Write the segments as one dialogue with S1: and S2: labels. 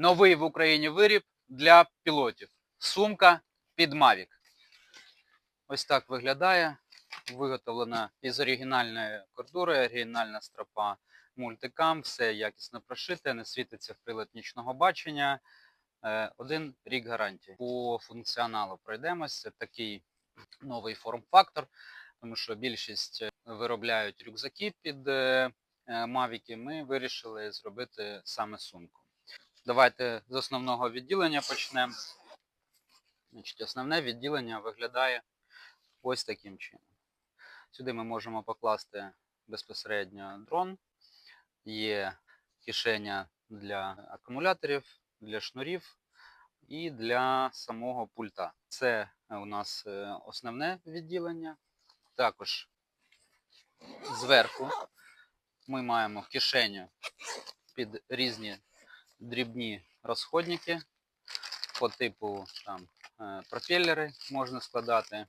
S1: Новий в Україні виріб для пілотів. Сумка під Mavic. Ось так виглядає. Виготовлена із оригінальної кордури, оригінальна стропа мультикам, все якісно прошите, не світиться в прилад нічного бачення. Е, Один рік гарантії. По функціоналу пройдемось. Це такий новий форм-фактор, тому що більшість е, виробляють рюкзаки під е, Mavic. Ми вирішили зробити саме сумку. Давайте з основного відділення почнемо. Значить, основне відділення виглядає ось таким чином. Сюди ми можемо покласти безпосередньо дрон. Є кишеня для акумуляторів, для шнурів і для самого пульта. Це у нас е, основне відділення. Також зверху ми маємо кишеню під різні дрібні розходники по типу там, е, пропелери можна складати,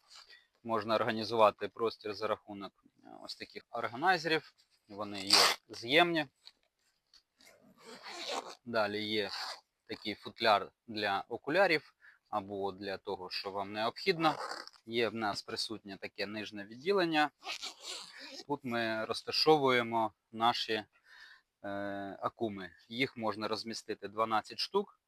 S1: можна організувати простір за рахунок е, ось таких органайзерів. Вони є з'ємні. Далі є такий футляр для окулярів або для того, що вам необхідно. Є в нас присутнє таке нижнє відділення. Тут ми розташовуємо наші акуми. Їх можна розмістити 12 штук.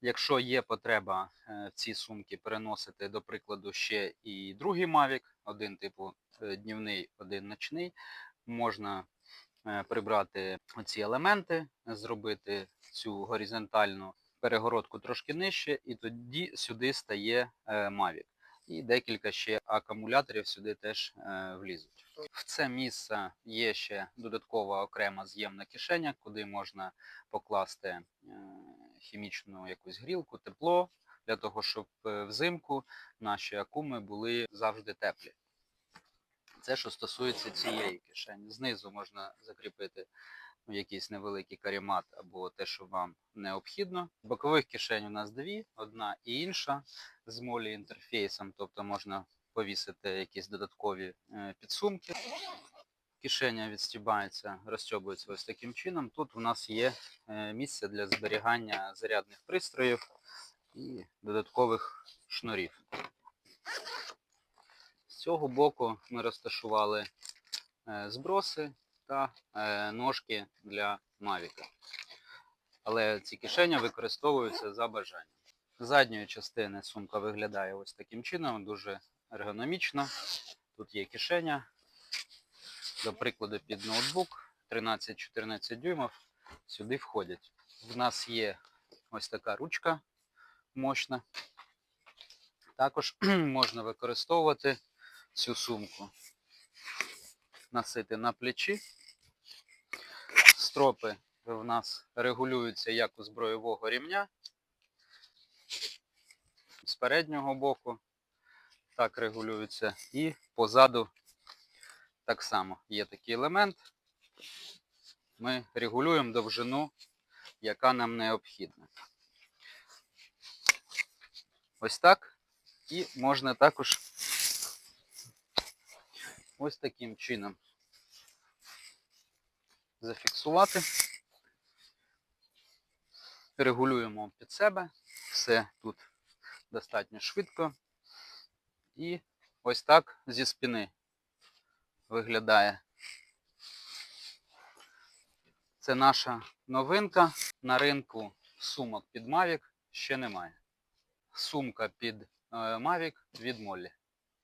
S1: Якщо є потреба е, в ці сумки переносити, до прикладу, ще і другий Mavic, один типу е, днівний, один ночний, можна е, прибрати оці елементи, зробити цю горизонтальну перегородку трошки нижче, і тоді сюди стає е, Mavic. І декілька ще акумуляторів сюди теж е, влізуть. В це місце є ще додаткова окрема з'ємна кишеня, куди можна покласти е, хімічну якусь грілку, тепло, для того, щоб е, взимку наші акуми були завжди теплі. Це що стосується цієї кишені. Знизу можна закріпити якийсь невеликий карімат або те, що вам необхідно. Бокових кишень у нас дві, одна і інша з молі інтерфейсом, тобто можна повісити якісь додаткові е, підсумки. Кишеня відстібається, розстібується ось таким чином. Тут у нас є е, місце для зберігання зарядних пристроїв і додаткових шнурів. З цього боку ми розташували е, зброси та е, ножки для Mavic. Але ці кишені використовуються за бажанням. Задньої частини сумка виглядає ось таким чином, дуже ергономічно. Тут є кишеня, до прикладу, під ноутбук 13-14 дюймів сюди входять. В нас є ось така ручка мощна. Також можна використовувати цю сумку, носити на плечі. Стропи в нас регулюються як у збройового рівня. З переднього боку так регулюються і позаду так само є такий елемент. Ми регулюємо довжину, яка нам необхідна. Ось так. І можна також ось таким чином зафіксувати. Регулюємо під себе. Все тут достатньо швидко. І ось так зі спини виглядає. Це наша новинка. На ринку сумок під Mavic ще немає. Сумка під е, Mavic від Моллі.